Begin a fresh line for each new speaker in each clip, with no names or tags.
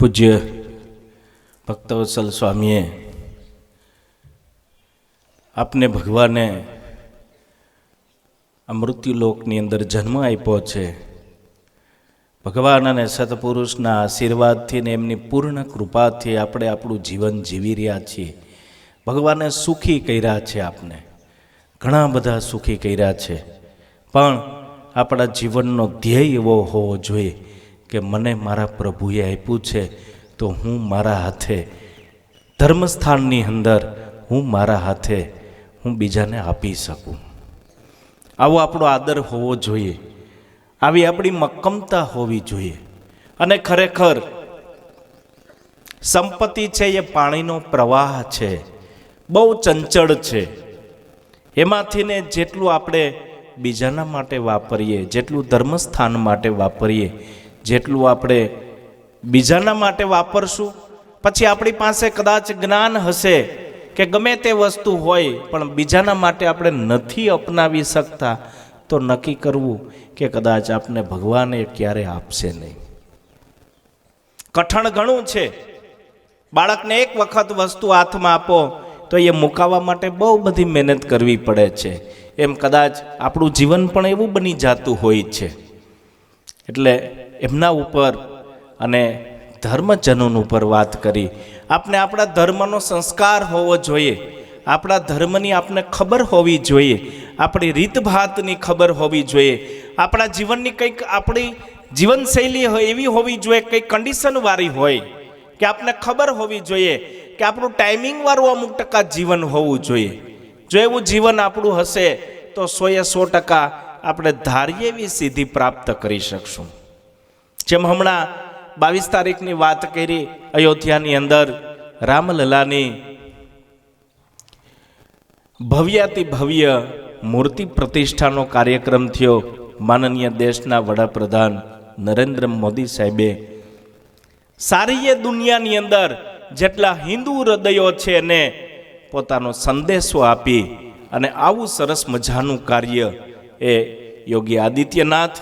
પૂજ્ય ભક્તવત્સલ સ્વામીએ આપને ભગવાને આ મૃત્યુલોકની અંદર જન્મ આપ્યો છે. ભગવાન અને સત્પુરુષના આશીર્વાદથી ને એમની પૂર્ણ કૃપાથી આપણે આપણું જીવન જીવી રહ્યા છીએ. ભગવાને સુખી કર્યા છે આપને. ઘણા બધા સુખી કર્યા છે. પણ આપણા જીવનનો ધ્યેય એવો હોવો જોઈએ. કે મને મારા પ્રભુએ આપ્યું છે, તો હું મારા હાથે, ધર્મસ્થાનની અંદર હું મારા હાથે, હું બીજાને આપી શકું. આવો આપણો આદર હોવો જોઈએ. આવી આપણી મક્કમતા હોવી જોઈએ. અને ખરેખર, સંપત્તિ છે એ પાણીનો પ્રવાહ છે. બહુ ચંચળ છે. એમાંથી ને જેટલું આપણે બીજાના માટે વાપરીએ, જેટલું ધર્મસ્થાન માટે વાપરીએ જેટલું આપણે બીજાના માટે વાપરશું. પછી આપણી પાસે કદાચ જ્ઞાન હશે કે ગમે તે વસ્તુ હોય, પણ બીજાના માટે આપણે નથી અપનાવી શકતા, તો નક્કી કરવું કે કદાચ આપને ભગવાને ક્યારે આપશે નહીં. કઠણ ઘણું છે. બાળકને એક વખત વસ્તુ હાથમાં આપો, તો એ મુકાવા માટે બહુ બધી મહેનત કરવી પડે છે. એમ કદાચ આપણું જીવન પણ એવું બની જતું હોય છે. એટલે એમના ઉપર અને ધર્મજનોન ઉપર વાત કરી. આપણે આપણા ધર્મનો સંસ્કાર હોવો જોઈએ. આપણા ધર્મની આપને ખબર હોવી જોઈએ. આપણી રીતભાતની ખબર હોવી જોઈએ. આપણા જીવનની કંઈક આપણી જીવનશૈલી હોય એવી હોવી જોઈએ કંઈક કન્ડિશનવાળી હોય, કે આપણે ખબર હોવી જોઈએ કે આપણું ટાઈમિંગવાળું અમુક ટકા જીવન હોવું જોઈએ. જો એવું જીવન આપણું હશે, તો સોએ સો ટકા આપણે ધારીએ એવી સિદ્ધિ પ્રાપ્ત કરી શકશું. જેમ હમણાં બાવીસ તારીખની વાત કરી અયોધ્યાની અંદર રામલલાની ભવ્યાતિ ભવ્ય મૂર્તિ પ્રતિષ્ઠાનો કાર્યક્રમ થયો માનનીય દેશના વડાપ્રધાન નરેન્દ્ર મોદી સાહેબે. સારી એ દુનિયાની અંદર જેટલા હિન્દુ હૃદયો છે એને પોતાનો સંદેશો આપી અને આવું સરસ મજાનું કાર્ય એ યોગી આદિત્યનાથ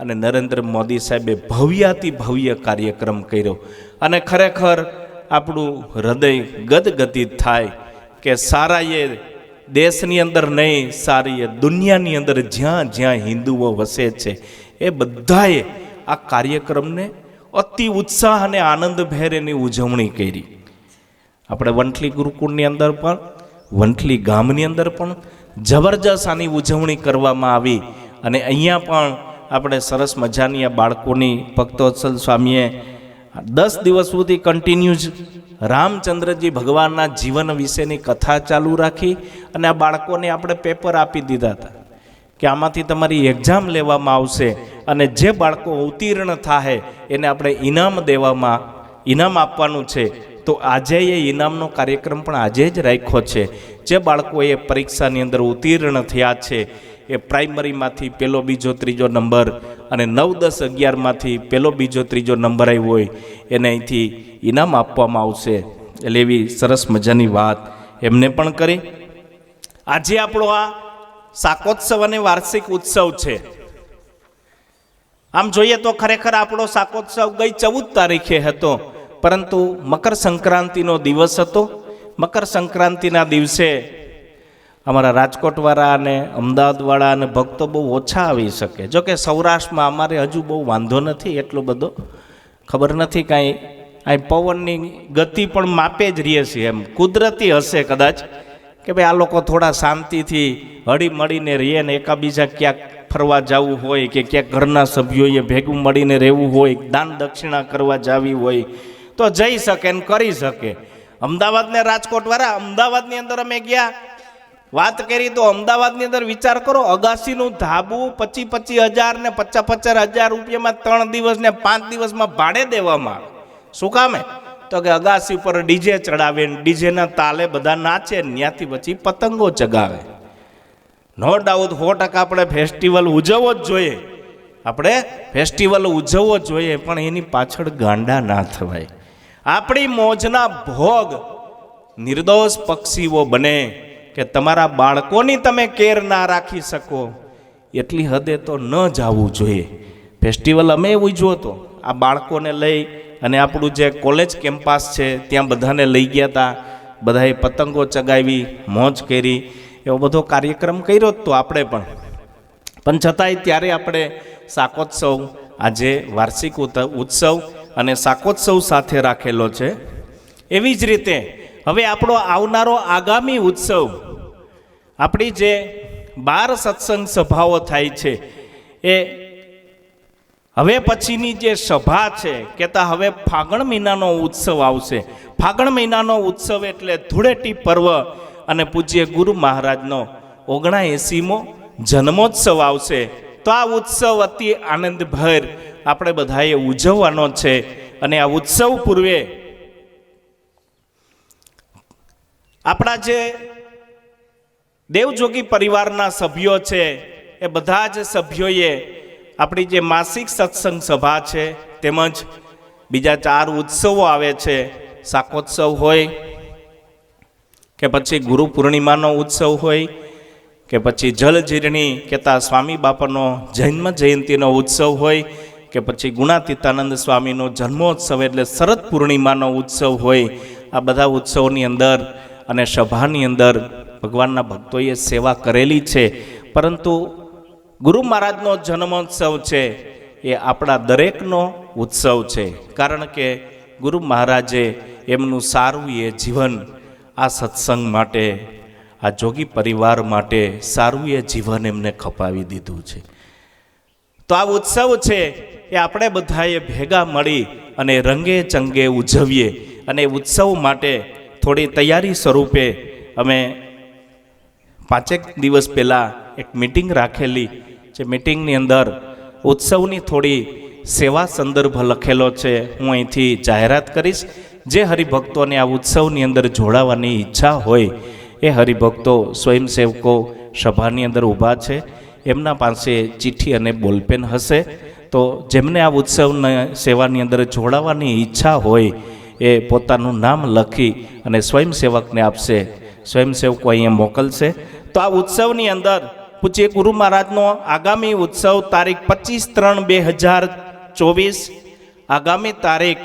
અને નરેન્દ્ર મોદી સાહેબે ભવ્યાતિ ભવ્ય કાર્યક્રમ કર્યો. અને ખરેખર આપણું હૃદય ગદગદિત થાય કે સારા એ દેશની અંદર નહીં, સારી એ દુનિયાની અંદર જ્યાં જ્યાં હિન્દુઓ વસે છે, એ બધાએ આ કાર્યક્રમને અતિ ઉત્સાહ અને આનંદભેર એની ઉજવણી કરી. આપણે વંટલી ગુરુકુળની અંદર પણ વંટલી ગામની અંદર પણ જબરજસ્ત આની ઉજવણી કરવામાં આવી. અને અહીંયા પણ આપણે સરસ મજાની આ બાળકોની ભક્તોત્સલ સ્વામીએ દસ દિવસ સુધી કન્ટિન્યુ જ રામચંદ્રજી ભગવાનના જીવન વિશેની કથા ચાલુ રાખી અને આ બાળકોને આપણે પેપર આપી દીધા હતા કે આમાંથી તમારી એક્ઝામ લેવામાં આવશે અને જે બાળકો ઉત્તીર્ણ થાય એને આપણે ઇનામ દેવામાં, ઇનામ આપવાનું છે. તો આજે એ ઇનામનો કાર્યક્રમ પણ આજે જ રાખ્યો છે. જે બાળકોએ પરીક્ષાની અંદર ઉત્તીર્ણ થયા છે એ પ્રાઇમરીમાંથી પહેલો બીજો ત્રીજો નંબર અને નવ દસ અગિયારમાંથી પહેલો બીજો ત્રીજો નંબર આવ્યો હોય, એને અહીંથી ઇનામ આપવામાં આવશે. એટલે એવી સરસ મજાની વાત એમને પણ કરી. આજે આપણો આ શાકોત્સવ અને વાર્ષિક ઉત્સવ છે. આમ જોઈએ તો ખરેખર આપણો શાકોત્સવ ગઈ ચૌદ તારીખે હતો, પરંતુ મકર સંક્રાંતિનો દિવસ હતો. મકર સંક્રાંતિના દિવસે અમારા રાજકોટવાળા અને અમદાવાદવાળા અને ભક્તો બહુ ઓછા આવી શકે. જો કે સૌરાષ્ટ્રમાં અમારે હજુ બહુ વાંધો નથી એટલો બધો. ખબર નથી કાંઈ અહીં પવનની ગતિ પણ માપે જ રહીએ છીએ એમ. કુદરતી હશે કદાચ કે ભાઈ આ લોકો થોડા શાંતિથી હળી મળીને રહીએ ને એકાબીજા ક્યાંક ફરવા જવું હોય કે ક્યાંક ઘરના સભ્યોએ ભેગું મળીને રહેવું હોય, દાન દક્ષિણા કરવા જાવી હોય, તો જઈ શકે ને કરી શકે. અમદાવાદ ને રાજકોટ વાળા અમદાવાદની અંદર અમે ગયા વાત કરી તો અમદાવાદની અંદર વિચાર કરો, અગાસીનું ધાબું પચીસ પચીસ હજાર ને પચાસ પચાસ હજાર રૂપિયામાં ત્રણ દિવસ ને પાંચ દિવસમાં ભાડે દેવામાં આવે. શું કામે તો કે અગાસી ઉપર ડીજે ચડાવે ડીજેના તાલે બધા નાચે ત્યાંથી પછી પતંગો ચગાવે. નો ડાઉટ સો ટકા આપણે ફેસ્ટિવલ ઉજવવો જ જોઈએ. આપણે ફેસ્ટિવલ ઉજવવો જોઈએ, પણ એની પાછળ ગાંડા ના થવાય. આપણી મોજના ભોગ નિર્દોષ પક્ષીઓ બને. કે તમારા બાળકોની તમે કેર ના રાખી શકો. એટલી હદે તો ન જવું જોઈએ. ફેસ્ટિવલ અમે ઉજવો હતો. આ બાળકોને લઈ અને આપણું જે કોલેજ કેમ્પાસ છે, ત્યાં બધાને લઈ ગયા હતા બધાએ પતંગો ચગાવી, મોજ કરી, એવો બધો કાર્યક્રમ કર્યો જ તો આપણે પણ. પણ છતાંય ત્યારે આપણે શાકોત્સવ આજે વાર્ષિક ઉત- ઉત્સવ અને શાકોત્સવ સાથે રાખેલો છે. એવી જ રીતે હવે આપણો આવનારો આગામી ઉત્સવ, આપણી જે બાર સત્સંગ સભાઓ થાય છે, એ હવે પછીની જે સભા છે, કહેતા હવે ફાગણ મહિનાનો ઉત્સવ આવશે. ફાગણ મહિનાનો ઉત્સવ એટલે ધૂળેટી પર્વ અને પૂજ્ય ગુરુ મહારાજનો ઓગણા એંસીમો જન્મોત્સવ આવશે. તો આ ઉત્સવ અતિ આનંદભર આપણે બધાએ ઉજવવાનો છે અને આ ઉત્સવ પૂર્વે આપણા જે દેવજોગી પરિવારના સભ્યો છે, એ બધા જ સભ્યોએ આપણી જે માસિક સત્સંગ સભા છે, તેમજ બીજા ચાર ઉત્સવો આવે છે, શાકોત્સવ હોય, કે પછી ગુરુ પૂર્ણિમાનો ઉત્સવ હોય, કે પછી જલજીરણી કહેતા સ્વામી બાપાનો જન્મ જયંતિનો ઉત્સવ હોય, કે પછી ગુણાતીતાનંદ સ્વામીનો જન્મોત્સવ એટલે શરદ પૂર્ણિમાનો ઉત્સવ હોય, આ બધા ઉત્સવની અંદર અને સભાની અંદર ભગવાનના ભક્તોએ સેવા કરેલી છે. પરંતુ ગુરુ મહારાજનો જન્મોત્સવ છે એ આપણા દરેકનો ઉત્સવ છે. કારણ કે ગુરુ મહારાજે એમનું સારું એ જીવન આ સત્સંગ માટે, આ જોગી પરિવાર માટે સારું એ જીવન એમને ખપાવી દીધું છે. તો આ ઉત્સવ છે એ આપણે બધાએ ભેગા મળી અને રંગે ચંગે ઉજવીએ અને ઉત્સવ માટે થોડી તૈયારી સ્વરૂપે અમે પાંચેક દિવસ પહેલાં એક મિટિંગ રાખેલી, જે મિટિંગની અંદર ઉત્સવની થોડી સેવા સંદર્ભ લખેલો છે. હું અહીંથી જાહેરાત કરીશ. જે હરિભક્તોને આ ઉત્સવની અંદર જોડાવાની ઈચ્છા હોય, એ હરિભક્તો સ્વયંસેવકો સભાની અંદર ઊભા છે. એમના પાસે ચિઠ્ઠી અને બોલપેન હશે. તો જેમને આ ઉત્સવની સેવાની અંદર જોડાવાની ઈચ્છા હોય એ પોતાનું નામ લખી અને સ્વયંસેવકને આપશે. સ્વયંસેવકો અહીંયા મોકલશે. તો આ ઉત્સવની અંદર પૂજ્ય ગુરુ મહારાજનો આગામી ઉત્સવ તારીખ પચીસ ત્રણ બે હજાર ચોવીસ. આગામી તારીખ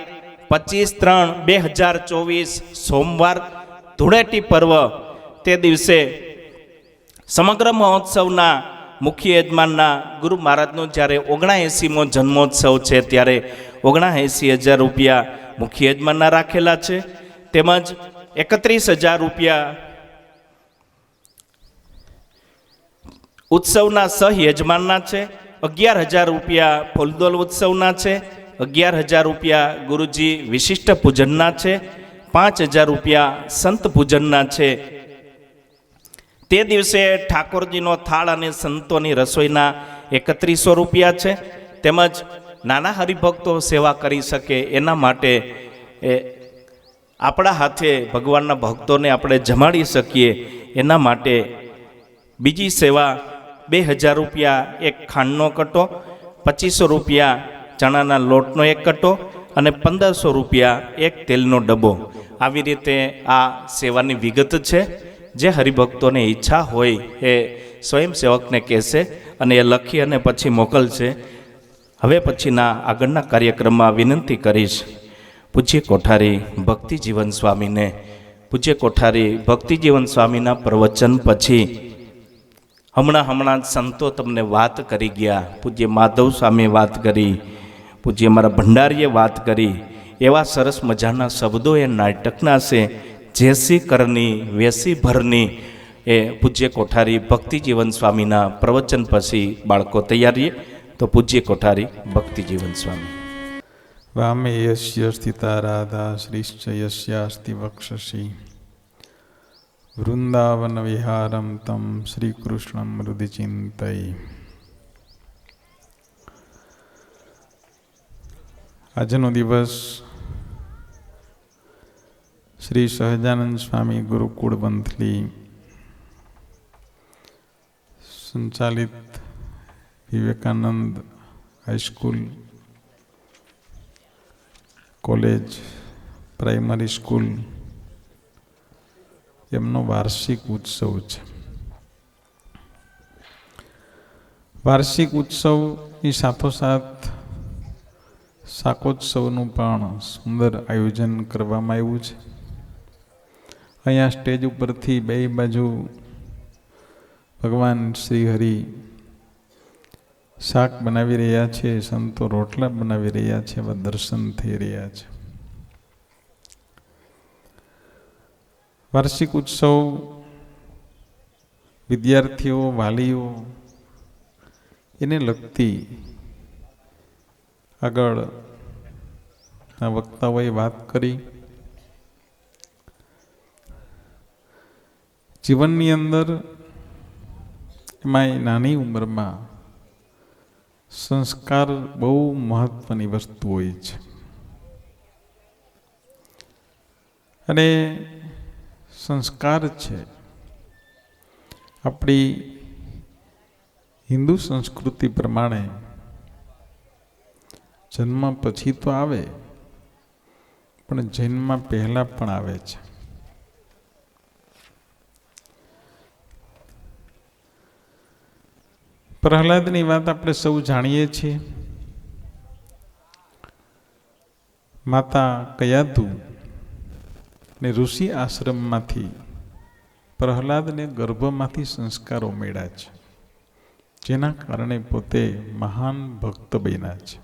પચીસ ત્રણ બે હજાર ચોવીસ સોમવાર ધૂળેટી પર્વ. તે દિવસે સમગ્ર મહોત્સવના મુખ્ય યજમાનના ગુરુ મહારાજનો જ્યારે ઓગણા એંસીમો જન્મોત્સવ છે ત્યારે ઓગણા એંસી હજાર રૂપિયા મુખ્ય યજમાનના રાખેલા છે. તેમજ એકત્રીસ હજાર રૂપિયા ઉત્સવના સહ યજમાનના છે. અગિયાર હજાર રૂપિયા ફૂલદોલ ઉત્સવના છે. અગિયાર હજાર રૂપિયા ગુરુજી વિશિષ્ટ પૂજનના છે. પાંચ હજાર રૂપિયા સંત પૂજનના છે. તે દિવસે ઠાકોરજીનો થાળ અને સંતોની રસોઈના એકત્રીસો રૂપિયા છે. તેમજ નાના હરિભક્તો સેવા કરી શકે એના માટે, એ, આપણા હાથે ભગવાનના ભક્તોને આપણે જમાડી શકીએ એના માટે બીજી સેવા બે હજાર રૂપિયા એક ખાંડનો કટો, પચીસો રૂપિયા ચણાના લોટનો એક કટો અને પંદરસો રૂપિયા એક તેલનો ડબ્બો. આવી રીતે આ સેવાની વિગત છે. જે હરિભક્તોને ઈચ્છા હોય એ સ્વયંસેવકને કહેશે અને એ લખી અને પછી મોકલશે. હવે પછીના આગળના કાર્યક્રમમાં વિનંતી કરીશ, પૂજ્ય કોઠારી ભક્તિજીવન સ્વામીને, પૂજ્ય કોઠારી ભક્તિજીવન સ્વામીના પ્રવચન પછી હમણાં હમણાં સંતો તમને વાત કરી ગયા, પૂજ્ય માધવ સ્વામીએ વાત કરી, પૂજ્ય મારા ભંડારીએ વાત કરી, એવા સરસ મજાના શબ્દો એ નાટકના છે, જેસી કરની, વેસી ભરની એ પૂજ્ય કોઠારી ભક્તિજીવન સ્વામીના પ્રવચન પછી બાળકો તૈયારીએ તો પૂજ્ય કોઠારી ભક્તિજીવન સ્વામી
વામે યસ્ય સ્થિતા રાધા શ્રીશ્ચ યસ્યાસ્તિ વક્ષસી વૃંદાવન વિહારમ તમ શ્રીકૃષ્ણમ હૃદય ચિંતય આજનો દિવસ શ્રી સહજાનંદ સ્વામી ગુરુકુળ બંથલી સંચાલિત Vivekanand high school college primary school એમનો વાર્ષિક ઉત્સવ છે. વાર્ષિક ઉત્સવની સાથોસાથ શાકોત્સવનું પણ સુંદર આયોજન કરવામાં આવ્યું છે. અહીંયા સ્ટેજ ઉપરથી બે બાજુ ભગવાન શ્રી હરિ શાક બનાવી રહ્યા છે, સંતો રોટલા બનાવી રહ્યા છે, એવા દર્શન થઈ રહ્યા છે. વાર્ષિક ઉત્સવ વિદ્યાર્થીઓ, વાલીઓ, એને લગતી આગળ આ વક્તાઓએ વાત કરી. જીવનની અંદર એમાં નાની ઉંમરમાં સંસ્કાર બહુ મહત્વની વસ્તુ હોય છે. અને સંસ્કાર છે. આપણી હિન્દુ સંસ્કૃતિ પ્રમાણે જન્મ પછી તો આવે, પણ જન્મ પહેલાં પણ આવે છે. પ્રહલાદની વાત આપણે સૌ જાણીએ છીએ. માતા કયાતુ ને ઋષિ આશ્રમમાંથી પ્રહલાદને ગર્ભમાંથી સંસ્કારો મેળ્યા છે, જેના કારણે પોતે મહાન ભક્ત બન્યા છે.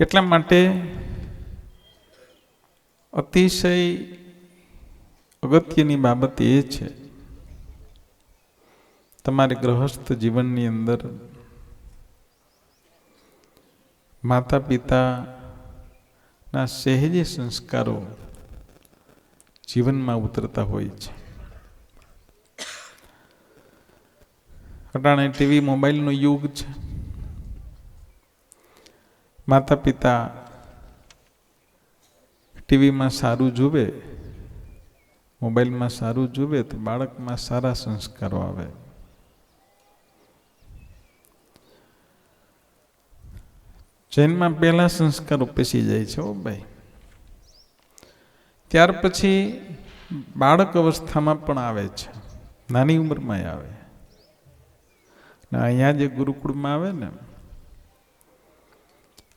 એટલા માટે અતિશય અગત્યની બાબત એ છે, તમારે ગ્રહસ્થ જીવનની અંદર માતા પિતાના સહેજે સંસ્કારો જીવનમાં ઉતરતા હોય છે. અટાણે ટીવી મોબાઈલનો યુગ છે. માતા પિતા ટીવીમાં સારું જુએ મોબાઈલમાં સારું જુએ તો બાળકમાં સારા સંસ્કારો આવે. જૈનમાં પહેલા સંસ્કારો પેસી જાય છે ઓ ભાઈ. ત્યાર પછી બાળક અવસ્થામાં પણ આવે છે. નાની ઉંમરમાં આવે. ને અહીંયા જે ગુરુકુળમાં આવે ને,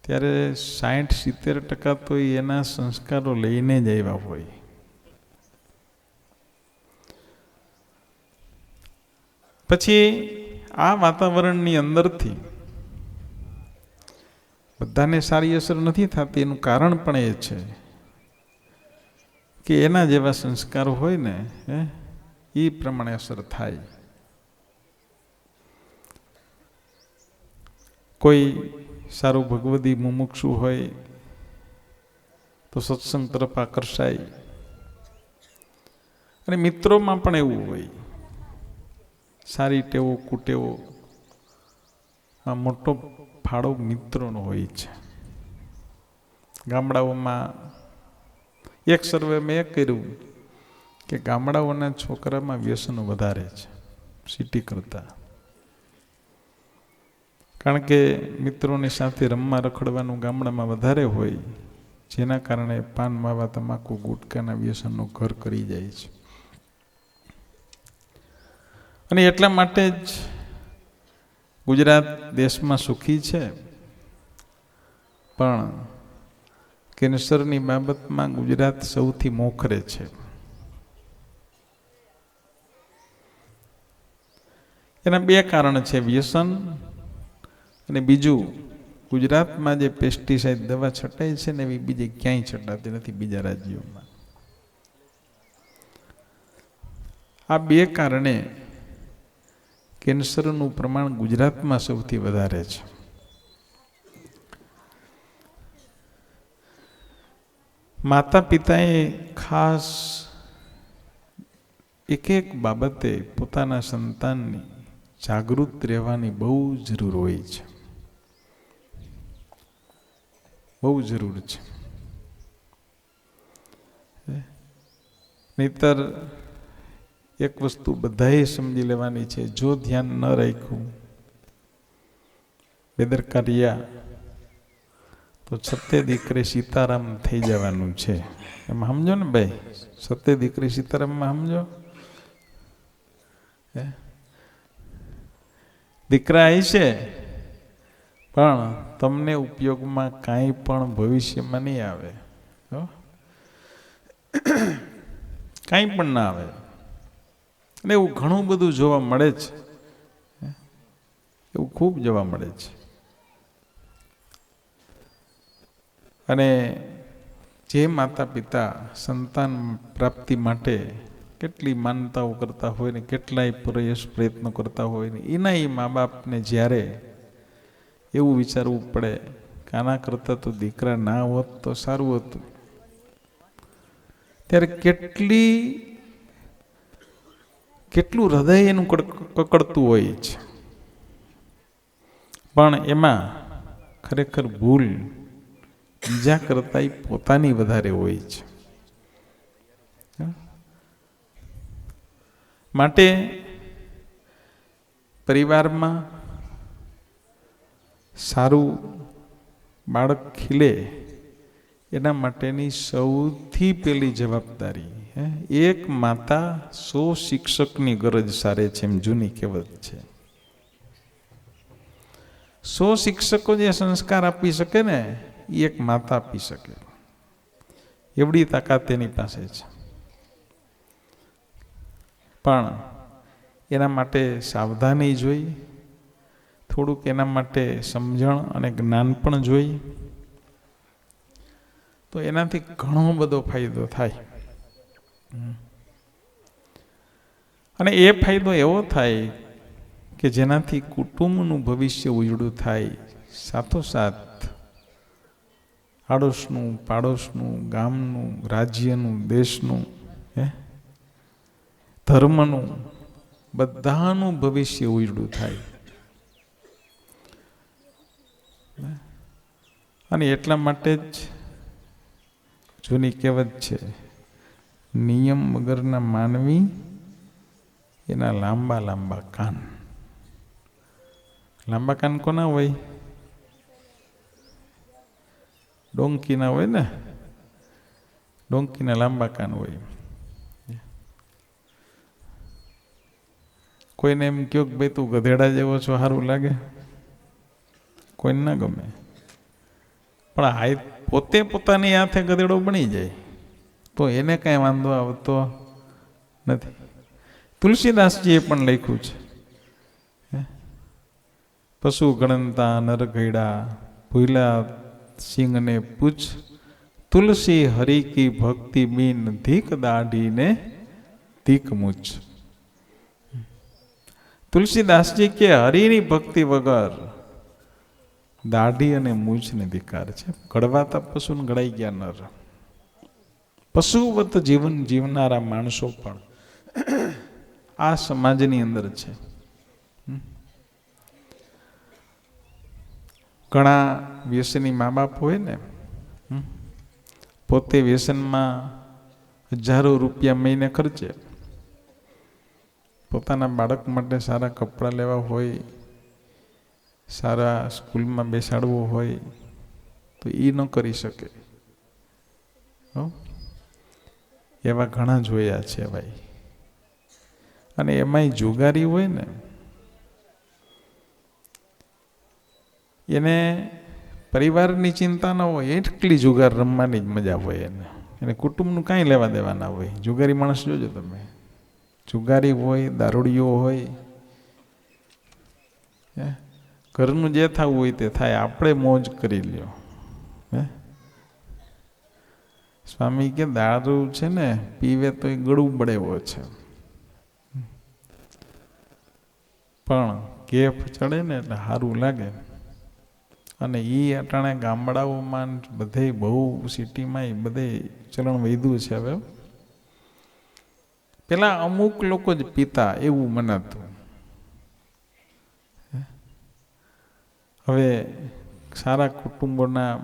ત્યારે સાઠ સિત્તેર ટકા તો એના સંસ્કારો લઈને જ આવ્યા હોય. પછી આ વાતાવરણની અંદરથી બધાને સારી અસર નથી થતી. એનું કારણ પણ એ છે કે એના જેવા સંસ્કાર હોય ને એ પ્રમાણે અસર થાય. કોઈ સારું ભગવદી મુમુક્ષુ હોય તો સત્સંગ તરફ આકર્ષાય. અને મિત્રોમાં પણ એવું હોય. સારી ટેવો, કુટેવો, આ મોટો ફાળો મિત્રોનો હોય છે. ગામડાઓમાં એક સર્વે મેં એ કર્યું કે ગામડાઓના છોકરામાં વ્યસનો વધારે છે, સિટી કરતાં. કારણ કે મિત્રોની સાથે રમવા રખડવાનું ગામડામાં વધારે હોય, જેના કારણે પાન, માવા, તમાકુ, ગુટકાના વ્યસનનો ઘર કરી જાય છે. અને એટલા માટે જ ગુજરાત દેશમાં સુખી છે. પણ કેન્સરની બાબતમાં ગુજરાત સૌથી મોખરે છે. એના બે કારણ છે વ્યસન અને બીજું ગુજરાતમાં જે પેસ્ટિસાઇડ દવા છટાય છે ને એવી બીજે ક્યાંય છટાતી નથી બીજા રાજ્યોમાં. આ બે કારણે કેન્સરનું પ્રમાણ ગુજરાતમાં સૌથી વધારે છે. માતા પિતાએ ખાસ એક એક બાબતે પોતાના સંતાનની જાગૃત રહેવાની બહુ જરૂર હોય છે. બહુ જરૂર છે. નહીતર એક વસ્તુ બધાએ સમજી લેવાની છે, જો ધ્યાન ન રાખ્યું બેદરકારિયા તો સત્ય દીકરી સીતારામ થઈ જવાનું છે. એમાં સમજો ને ભાઈ? સત્ય દીકરી સીતારામમાં સમજો? દીકરા છે, પણ તમને ઉપયોગમાં કાંઈ પણ ભવિષ્યમાં નહીં આવે? કાંઈ પણ ના આવે. એટલે એવું ઘણું બધું જોવા મળે છે. એવું ખૂબ જોવા મળે છે. અને જે માતા પિતા સંતાન પ્રાપ્તિ માટે કેટલી માનતાઓ કરતા હોય ને કેટલાય પ્રયાસ, પ્રયત્નો કરતા હોય ને, એના એ મા બાપને જ્યારે એવું વિચારવું પડે કે આના કરતાં તો દીકરા ના હોત તો સારું હતું. ત્યારે કેટલી કેટલું હૃદય એનું કડ- કકડતું હોય છે. પણ એમાં ખરેખર ભૂલ બીજા કરતાં એ પોતાની વધારે હોય છે. માટે પરિવારમાં સારું બાળક ખીલે એના માટેની સૌથી પહેલી જવાબદારી એક માતા સો શિક્ષકની ગરજ સારે છે એમ જૂની કહેવત છે. સો શિક્ષકો જે સંસ્કાર આપી શકે ને એ એક માતા આપી શકે. એવડી તાકાત તેની પાસે છે. પણ એના માટે સાવધાની જોઈ, થોડુંક એના માટે સમજણ અને જ્ઞાન પણ જોઈ, તો એનાથી ઘણો બધો ફાયદો થાય. અને એ ફાયદો એવો થાય કે જેનાથી કુટુંબનું ભવિષ્ય ઉજળું થાય, સાથોસાથ આડોશનું, પાડોશનું, ગામનું, રાજ્યનું, દેશનું, હે? ધર્મનું બધાનું ભવિષ્ય ઉજળું થાય. અને એટલા માટે જ જૂની કહેવત છે નિયમ વગરના માનવી એના લાંબા લાંબા કાન. લાંબા કાન કોના હોય? ડોંકીના હોય ને? ડોંકીના લાંબા કાન હોય કોઈને એમ કહો કે ભાઈ, તું ગધેડા જેવો છો સારું લાગે? કોઈને ના ગમે. પણ આ પોતે પોતાની હાથે ગધેડો બની જાય. તો એને કાંઈ વાંધો આવતો નથી. તુલસીદાસજીએ પણ લખ્યું છે. પશુ ગણનતા ગયડા ભૂલા સિંહને પૂછ, તુલસી હરિ કી ભક્તિ બીન ધીક દાઢીને ધીક મૂછ. તુલસીદાસજી કે હરિની ભક્તિ વગર દાઢી અને મૂછને ધિકાર છે. ઘડવાતા પશુને ગળાઈ ગયા નર. પશુવત જીવન જીવનારા માણસો પણ આ સમાજની અંદર છે. ઘણા વ્યસની મા બાપ હોય ને પોતે વ્યસનમાં હજારો રૂપિયા મહિને ખર્ચે. પોતાના બાળક માટે સારા કપડાં લેવા હોય, સારા સ્કૂલમાં બેસાડવો હોય, તો એ ન કરી શકે. હો? એવા ઘણા જોયા છે ભાઈ. અને એમાંય જુગારી હોય ને, એને પરિવારની ચિંતા ન હોય, એટલી જુગાર રમવાની જ મજા હોય એને. એને કુટુંબનું કાંઈ લેવા દેવા ના હોય. જુગારી માણસ જોજો તમે. જુગારી હોય દારૂડીઓ હોય ઘરનું જે થવું હોય તે થાય. આપણે મોજ કરી લ્યો હે સ્વામી કે દારૂ છે ને, પીવે તો એ ગળું બળેવો છે. પણ કેફ ચડે ને એટલે સારું લાગે. અને એ અટાણે ગામડાઓમાં બધે બહુ સિટીમાં બધે ચલણ વૈધું છે હવે. પેલા અમુક લોકો જ પીતા એવું મને હતું. હવે સારા કુટુંબોના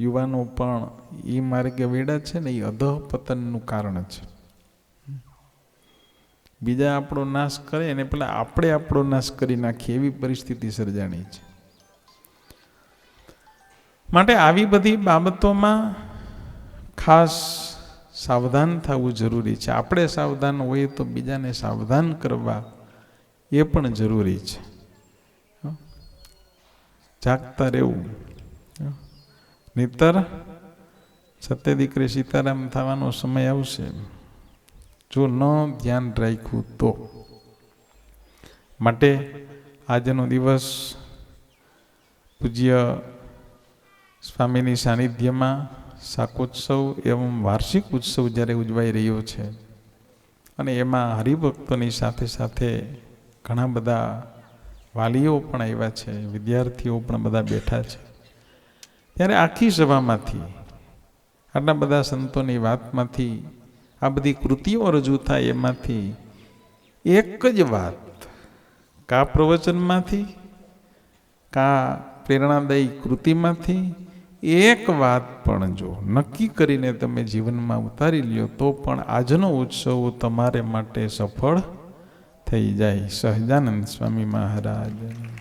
યુવાનો પણ એ માર્ગે વેડા છે ને એ અધઃપતનનું કારણ છે. બીજા આપણો નાશ કરે અને પેલા આપણે આપણો નાશ કરી નાખીએ, એવી પરિસ્થિતિ સર્જાણી છે. માટે આવી બધી બાબતોમાં ખાસ સાવધાન થવું જરૂરી છે. આપણે સાવધાન હોઈએ તો બીજાને સાવધાન કરવા એ પણ જરૂરી છે. જાગતા રહેવું. નહીતર સત્ય દીકરી સીતારામ થવાનો સમય આવશે. જો ન ધ્યાન રાખ્યું તો. માટે આજનો દિવસ પૂજ્ય સ્વામીની સાનિધ્યમાં શાકોત્સવ એવં વાર્ષિક ઉત્સવ જ્યારે ઉજવાઈ રહ્યો છે અને એમાં હરિભક્તોની સાથે સાથે ઘણા બધા વાલીઓ પણ આવ્યા છે, વિદ્યાર્થીઓ પણ બધા બેઠા છે. ત્યારે આખી સભામાંથી આટલા બધા સંતોની વાતમાંથી, આ બધી કૃતિઓ રજૂ થાય એમાંથી, એક જ વાત કા પ્રવચનમાંથી, કા પ્રેરણાદાયી કૃતિમાંથી, એક વાત પણ જો નક્કી કરીને તમે જીવનમાં ઉતારી લ્યો, તો પણ આજનો ઉત્સવ તમારે માટે સફળ થઈ જાય. સહજાનંદ સ્વામી મહારાજ.